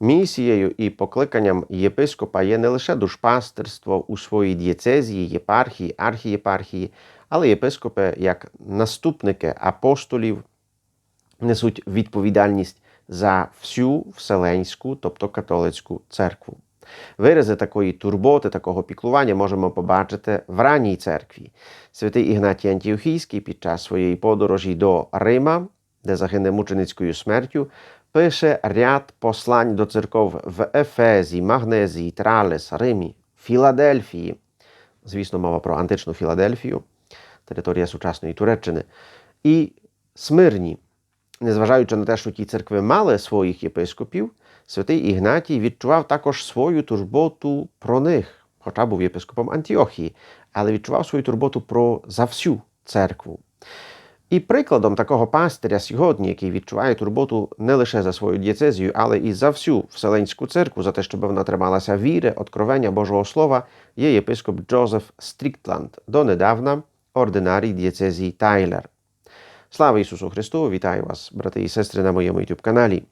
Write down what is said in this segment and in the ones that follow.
Місією і покликанням єпископа є не лише душпастерство у своїй дієцезії, єпархії, архієпархії, але єпископи, як наступники апостолів, несуть відповідальність за всю вселенську, тобто католицьку церкву. Вирази такої турботи, такого піклування можемо побачити в ранній церкві. Святий Ігнатій Антіохійський під час своєї подорожі до Рима, де загине мученицькою смертю, пише ряд послань до церков в Ефезі, Магнезії, Тралес, Римі, Філадельфії. Звісно, мова про античну Філадельфію, територія сучасної Туреччини, і Смирні. Незважаючи на те, що ті церкви мали своїх єпископів, святий Ігнатій відчував також свою турботу про них, хоча був єпископом Антіохії, але відчував свою турботу про за всю церкву. І прикладом такого пастиря сьогодні, який відчуває турботу не лише за свою дієцезію, але і за всю Вселенську церкву, за те, щоб вона трималася віри, откровення Божого Слова, є єпископ Джозеф Стріктланд, донедавна ординарій дієцезії Тайлер. Слава Ісусу Христу! Вітаю вас, брати і сестри, на моєму youtube каналі.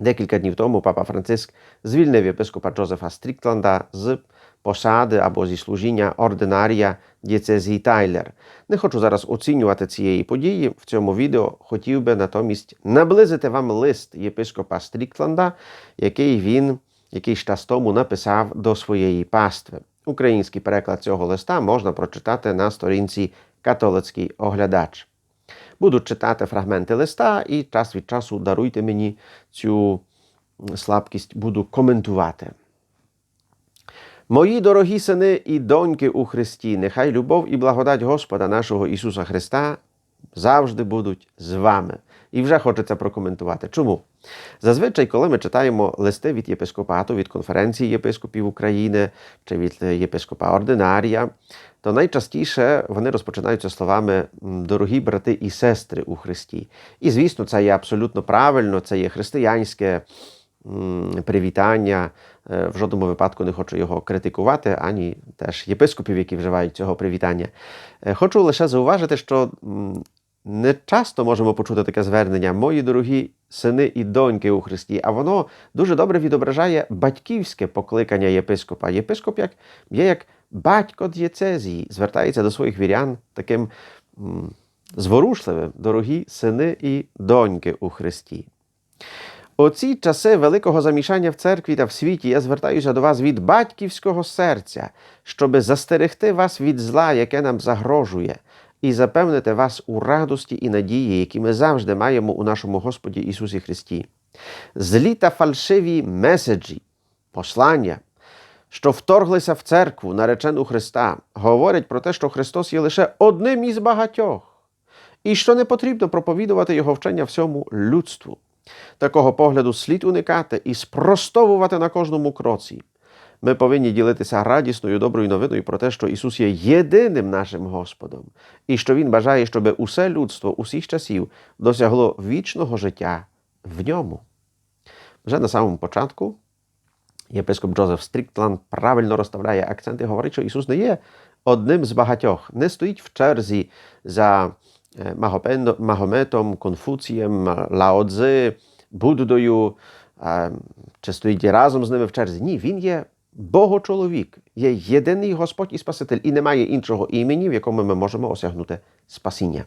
Декілька днів тому папа Франциск звільнив єпископа Джозефа Стріктланда з посади або зі служіння ординарія дієцезії Тайлер. Не хочу зараз оцінювати цієї події. В цьому відео хотів би натомість наблизити вам лист єпископа Стріктланда, який він якийсь час тому написав до своєї пастви. Український переклад цього листа можна прочитати на сторінці Католицький оглядач. Буду читати фрагменти листа і час від часу даруйте мені цю слабкість, буду коментувати. Мої дорогі сини і доньки у Христі, нехай любов і благодать Господа нашого Ісуса Христа завжди будуть з вами. І вже хочеться прокоментувати. Чому? Зазвичай, коли ми читаємо листи від єпископату, від конференції єпископів України чи від єпископа Ординарія, то найчастіше вони розпочинаються словами дорогі брати і сестри у Христі. І, звісно, це є абсолютно правильно, це є християнське привітання. Е, В жодному випадку не хочу його критикувати, ані теж єпископів, які вживають цього привітання. Е, Хочу лише зауважити, що не часто можемо почути таке звернення Мої дорогі сини і доньки у Христі, а воно дуже добре відображає батьківське покликання єпископа. Єпископ як, є як батько дієцезії, звертається до своїх вірян таким зворушливим, дорогі сини і доньки у Христі. У ці часи великого замішання в церкві та в світі я звертаюся до вас від батьківського серця, щоби застерегти вас від зла, яке нам загрожує, і запевнити вас у радості і надії, які ми завжди маємо у нашому Господі Ісусі Христі. Злі та фальшиві меседжі, послання, що вторглися в церкву, наречену Христа, говорять про те, що Христос є лише одним із багатьох, і що не потрібно проповідувати Його вчення всьому людству. Такого погляду слід уникати і спростовувати на кожному кроці. Ми повинні ділитися радісною доброю новиною про те, що Ісус є єдиним нашим Господом, і що Він бажає, щоб усе людство усіх часів досягло вічного життя в ньому. Вже на самому початку єпископ Джозеф Стріктланд правильно розставляє акценти, говорить, що Ісус не є одним з багатьох, не стоїть в черзі за Магометом, Конфуцієм, Лаодзи, Буддою, чи стоїть разом з ними в черзі. Ні, він є Богочоловік, є єдиний Господь і Спаситель, і немає іншого імені, в якому ми можемо осягнути спасіння.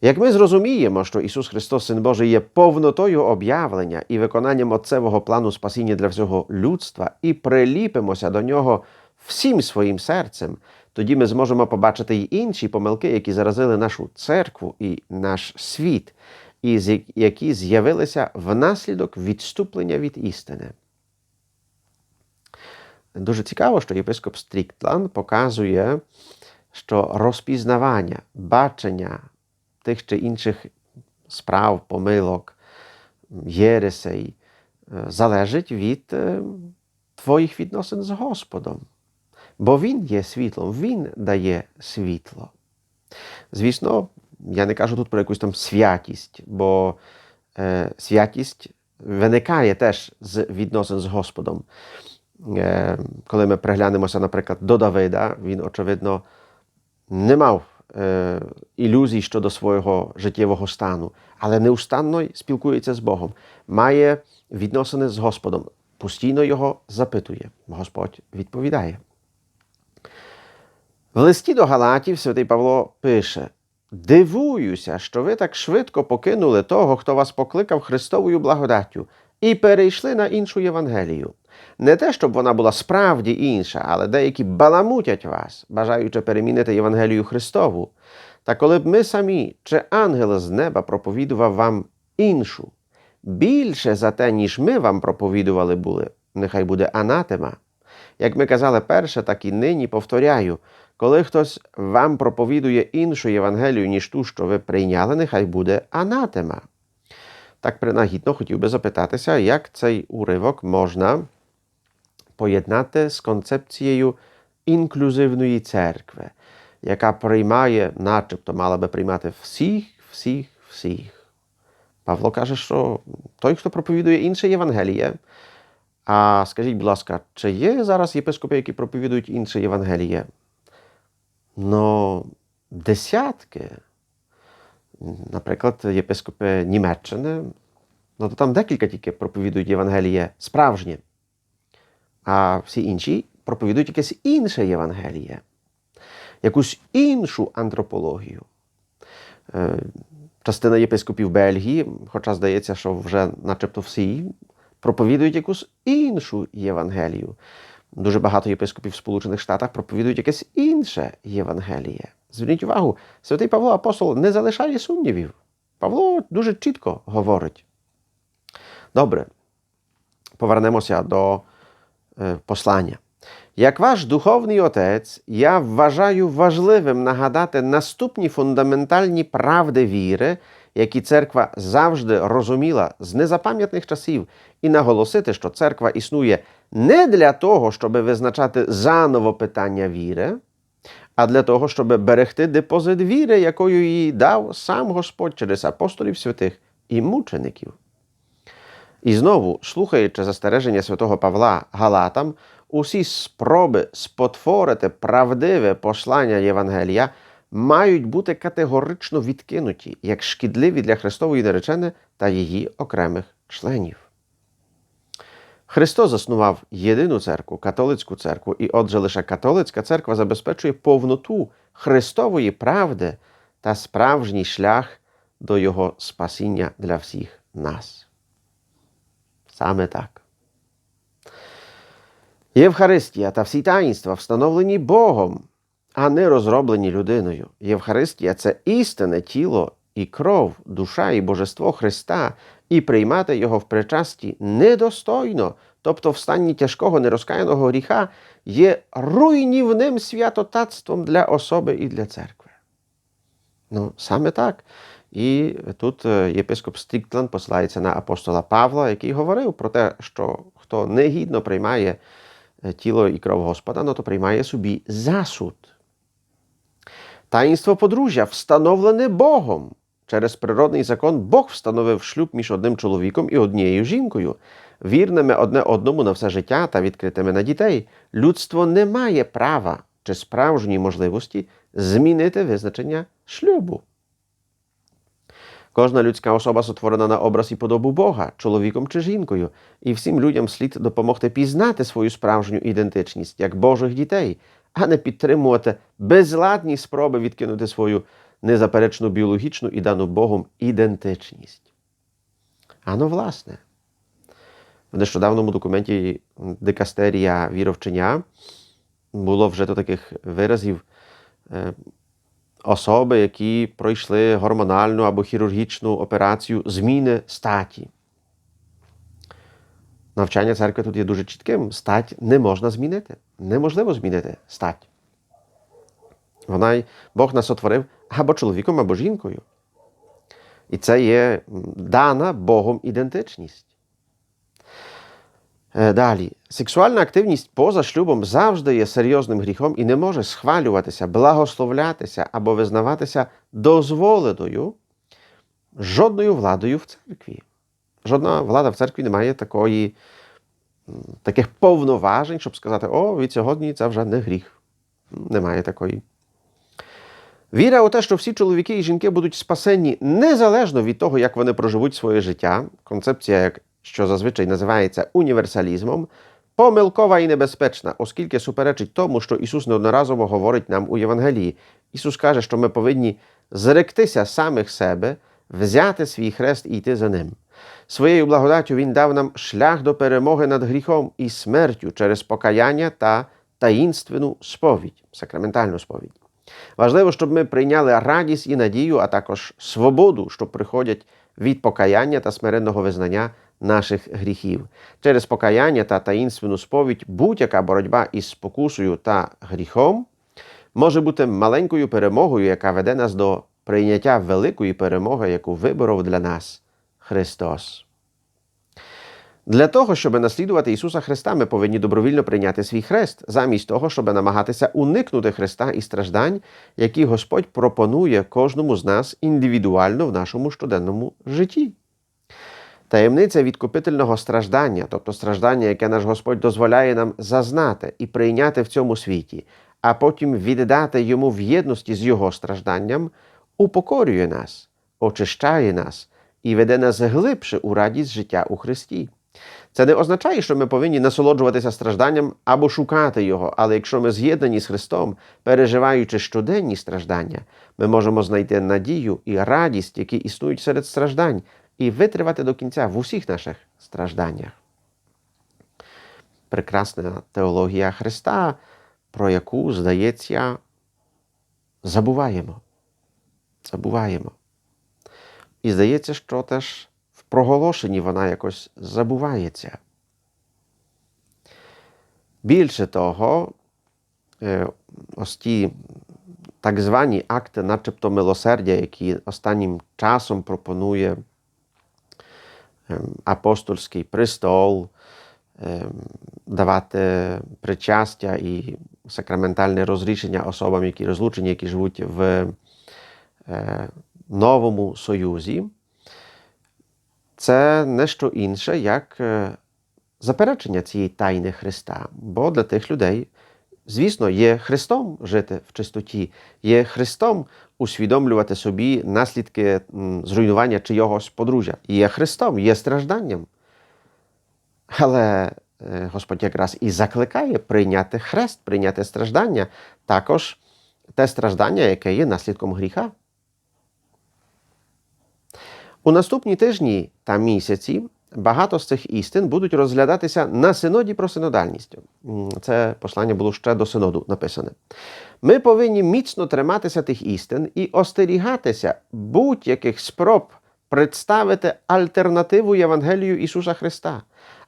Як ми зрозуміємо, що Ісус Христос, Син Божий, є повнотою об'явлення і виконанням Отцевого плану спасіння для всього людства, і приліпимося до Нього всім своїм серцем, тоді ми зможемо побачити й інші помилки, які заразили нашу церкву і наш світ, і які з'явилися внаслідок відступлення від істини. Дуже цікаво, що єпископ Стріктланд показує, що розпізнавання, бачення тих чи інших справ, помилок, єресей е, залежить від е, твоїх відносин з Господом. Бо Він є світлом, Він дає світло. Звісно, я не кажу тут про якусь там святість, бо е, святість виникає теж з відносин з Господом. Е, коли ми приглянемося, наприклад, до Давида, він, очевидно, не мав е, ілюзій щодо свого життєвого стану, але неустанно спілкується з Богом, має відносини з Господом, постійно його запитує. Господь відповідає. В листі до Галатів святий Павло пише: Дивуюся, що ви так швидко покинули того, хто вас покликав Христовою благодаттю, і перейшли на іншу Євангелію. Не те, щоб вона була справді інша, але деякі баламутять вас, бажаючи перемінити Євангелію Христову. Та коли б ми самі чи ангел з неба проповідував вам іншу, більше за те, ніж ми вам проповідували були, нехай буде анатема. Як ми казали перше, так і нині повторяю, коли хтось вам проповідує іншу Євангелію, ніж ту, що ви прийняли, нехай буде анатема. Так принагідно хотів би запитатися, як цей уривок можна поєднати з концепцією інклюзивної церкви, яка приймає, начебто мала би приймати всіх, всіх, всіх. Павло каже, що той, хто проповідує інше Євангеліє, а скажіть, будь ласка, чи є зараз єпископи, які проповідують інше Євангеліє? Ну, десятки. Наприклад, єпископи Німеччини, ну то там декілька тільки проповідують Євангеліє справжнє, а всі інші проповідують якесь інше Євангеліє, якусь іншу антропологію. Е, Частина єпископів Бельгії, хоча здається, що вже начебто всі, проповідують якусь іншу Євангелію. Дуже багато єпископів в Сполучених Штатах проповідують якесь інше Євангеліє. Зверніть увагу, святий Павло Апостол не залишає сумнівів. Павло дуже чітко говорить. Добре, повернемося до е, послання. Як ваш духовний отець, я вважаю важливим нагадати наступні фундаментальні правди віри, які церква завжди розуміла з незапам'ятних часів, і наголосити, що церква існує не для того, щоб визначати заново питання віри, а для того, щоб берегти депозит віри, якою їй дав сам Господь через апостолів святих і мучеників. І знову, слухаючи застереження святого Павла Галатам, усі спроби спотворити правдиве послання Євангелія мають бути категорично відкинуті як шкідливі для Христової наречени та її окремих членів. Христос заснував єдину церкву, католицьку церкву, і отже лише католицька церква забезпечує повноту Христової правди та справжній шлях до Його спасіння для всіх нас. Саме так. Євхаристія та всі таїнства встановлені Богом, а не розроблені людиною. Євхаристія це істинне тіло і кров, душа і божество Христа, і приймати Його в причасті недостойно, тобто в стані тяжкого нерозкаяного гріха, є руйнівним святотатством для особи і для церкви. Ну, саме так. І тут е, єпископ Стріктланд посилається на апостола Павла, який говорив про те, що хто негідно приймає е, тіло і кров Господа, ну то приймає собі засуд. Таїнство подружжя встановлене Богом. Через природний закон Бог встановив шлюб між одним чоловіком і однією жінкою, вірними одне одному на все життя та відкритими на дітей. Людство не має права чи справжньої можливості змінити визначення шлюбу. Кожна людська особа сотворена на образ і подобу Бога, чоловіком чи жінкою, і всім людям слід допомогти пізнати свою справжню ідентичність як Божих дітей, а не підтримувати безладні спроби відкинути свою незаперечну біологічну і дану Богом ідентичність. А ну, власне, в нещодавному документі Дикастерія віровчення було вже до таких виразів е, особи, які пройшли гормональну або хірургічну операцію зміни статі. Навчання церкви тут є дуже чітким. Стать не можна змінити. Неможливо змінити стать. Вона Бог нас отворив або чоловіком, або жінкою. І це є дана Богом ідентичність. Е, Далі, сексуальна активність поза шлюбом завжди є серйозним гріхом і не може схвалюватися, благословлятися або визнаватися дозволеною жодною владою в церкві. Жодна влада в церкві не має такої, таких повноважень, щоб сказати, о, від сьогодні це вже не гріх. Немає такої. Віра у те, що всі чоловіки і жінки будуть спасені незалежно від того, як вони проживуть своє життя, концепція, що зазвичай називається універсалізмом, помилкова і небезпечна, оскільки суперечить тому, що Ісус неодноразово говорить нам у Євангелії. Ісус каже, що ми повинні зректися самих себе, взяти свій хрест і йти за ним. Своєю благодаттю Він дав нам шлях до перемоги над гріхом і смертю через покаяння та таїнственну сповідь, сакраментальну сповідь. Важливо, щоб ми прийняли радість і надію, а також свободу, що приходять від покаяння та смиренного визнання наших гріхів. Через покаяння та таїнственну сповідь будь-яка боротьба із спокусою та гріхом може бути маленькою перемогою, яка веде нас до прийняття великої перемоги, яку виборов для нас Христос. Для того, щоб наслідувати Ісуса Христа, ми повинні добровільно прийняти свій хрест, замість того, щоб намагатися уникнути Христа і страждань, які Господь пропонує кожному з нас індивідуально в нашому щоденному житті. Таємниця відкупительного страждання, тобто страждання, яке наш Господь дозволяє нам зазнати і прийняти в цьому світі, а потім віддати йому в єдності з Його стражданням, упокорює нас, очищає нас і веде нас глибше у радість життя у Христі. Це не означає, що ми повинні насолоджуватися стражданням або шукати його, але якщо ми з'єднані з Христом, переживаючи щоденні страждання, ми можемо знайти надію і радість, які існують серед страждань, і витривати до кінця в усіх наших стражданнях. Прекрасна теологія Христа, про яку, здається, забуваємо. Забуваємо. І здається, що теж в проголошенні вона якось забувається. Більше того, е, ось ті так звані акти, начебто милосердя, які останнім часом пропонує ем, апостольський престол, ем, давати причастя і сакраментальне розрішення особам, які розлучені, які живуть в е, новому союзі, це не що інше, як е, заперечення цієї тайни Христа. Бо для тих людей, звісно, є Христом жити в чистоті, є Христом усвідомлювати собі наслідки зруйнування чийогось подружжя. Є Христом, є стражданням. Але е, Господь якраз і закликає прийняти хрест, прийняти страждання, також те страждання, яке є наслідком гріха. У наступні тижні та місяці багато з цих істин будуть розглядатися на синоді про синодальність. Це послання було ще до синоду написане. Ми повинні міцно триматися тих істин і остерігатися будь-яких спроб представити альтернативу Євангелію Ісуса Христа.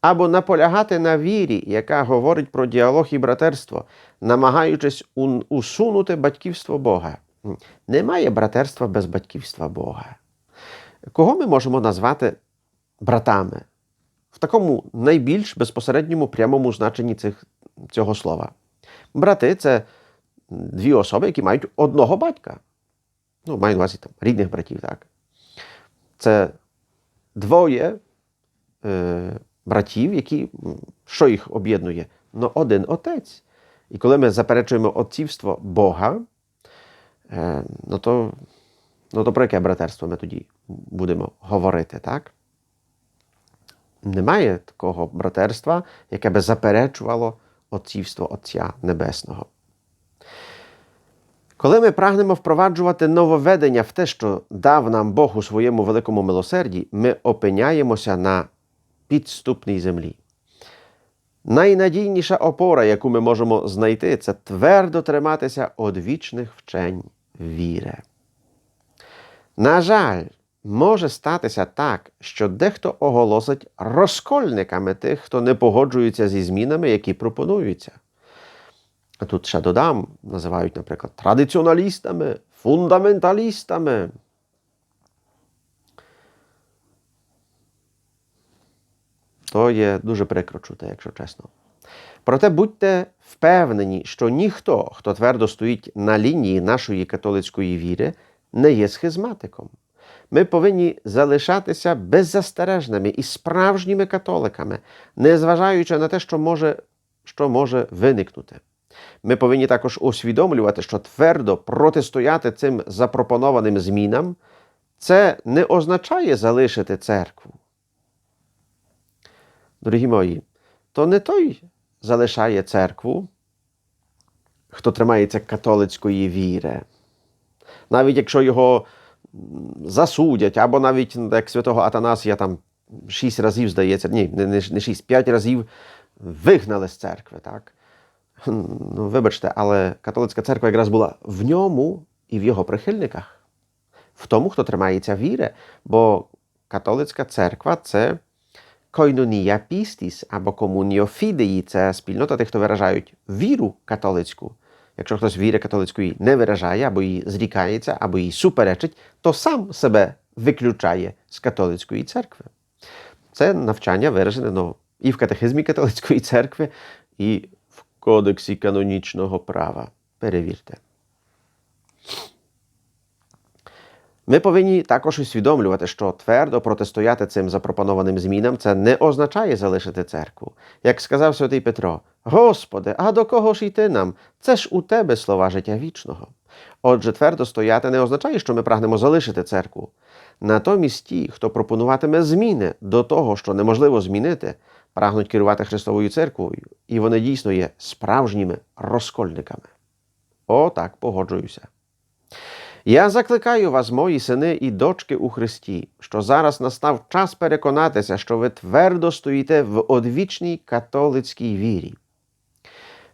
Або наполягати на вірі, яка говорить про діалог і братерство, намагаючись усунути батьківство Бога. Немає братерства без батьківства Бога. Кого ми можемо назвати братами в такому найбільш безпосередньому прямому значенні цих, цього слова? Брати це дві особи, які мають одного батька. Ну, маю на увазі там, рідних братів, так. Це двоє е, братів, які, що їх об'єднує? Ну, один отець. І коли ми заперечуємо отцівство Бога, е, ну то Ну, то про яке братерство ми тоді будемо говорити, так? Немає такого братерства, яке би заперечувало отцівство Отця Небесного. Коли ми прагнемо впроваджувати нововведення в те, що дав нам Бог у своєму великому милосерді, ми опиняємося на підступній землі. Найнадійніша опора, яку ми можемо знайти, це твердо триматися одвічних вчень віри. На жаль, може статися так, що дехто оголосить розкольниками тих, хто не погоджується зі змінами, які пропонуються. А тут ще додам, називають, наприклад, традиціоналістами, фундаменталістами. То є дуже прикро чути, якщо чесно. Проте будьте впевнені, що ніхто, хто твердо стоїть на лінії нашої католицької віри, не є схизматиком. Ми повинні залишатися беззастережними і справжніми католиками, незважаючи на те, що може, що може виникнути. Ми повинні також усвідомлювати, що твердо протистояти цим запропонованим змінам це не означає залишити церкву. Дорогі мої, то не той залишає церкву, хто тримається католицької віри. Навіть якщо його засудять, або навіть ну, як святого Атанасія там шість разів, здається, ні, не, шість, п'ять разів вигнали з церкви. Так? Ну, вибачте, але католицька церква якраз була в ньому і в його прихильниках, в тому, хто тримається віри. Бо католицька церква це койнонія пістіс або комуніо фідеї це спільнота тих, хто виражають віру католицьку. Якщо хтось віри католицької не виражає, або її зрікається, або її суперечить, то сам себе виключає з католицької церкви. Це навчання виражене ну, і в катехизмі католицької церкви, і в кодексі канонічного права. Перевірте. Ми повинні також усвідомлювати, що твердо протистояти цим запропонованим змінам це не означає залишити церкву. Як сказав святий Петро: Господи, а до кого ж йти нам? Це ж у тебе слова життя вічного. Отже, твердо стояти не означає, що ми прагнемо залишити церкву. Натомість ті, хто пропонуватиме зміни до того, що неможливо змінити, прагнуть керувати Христовою церквою, і вони дійсно є справжніми розкольниками. О, так, погоджуюся. Я закликаю вас, мої сини і дочки у Христі, що зараз настав час переконатися, що ви твердо стоїте в одвічній католицькій вірі.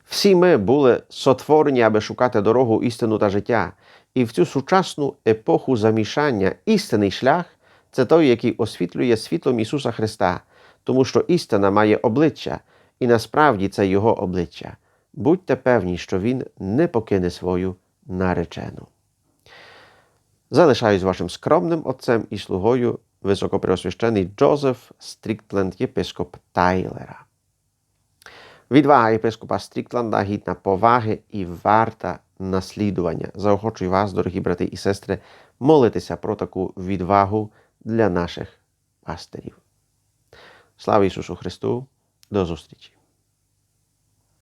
Всі ми були сотворені, аби шукати дорогу, істину та життя, і в цю сучасну епоху замішання істинний шлях це той, який освітлює світлом Ісуса Христа, тому що істина має обличчя, і насправді це Його обличчя. Будьте певні, що Він не покине свою наречену. Залишаюсь вашим скромним отцем і слугою високопреосвящений Джозеф Стріктленд, єпископ Тайлера. Відвага єпископа Стрікленда гідна поваги і варта наслідування. Заохочую вас, дорогі брати і сестри, молитися про таку відвагу для наших пастирів. Слава Ісусу Христу! До зустрічі!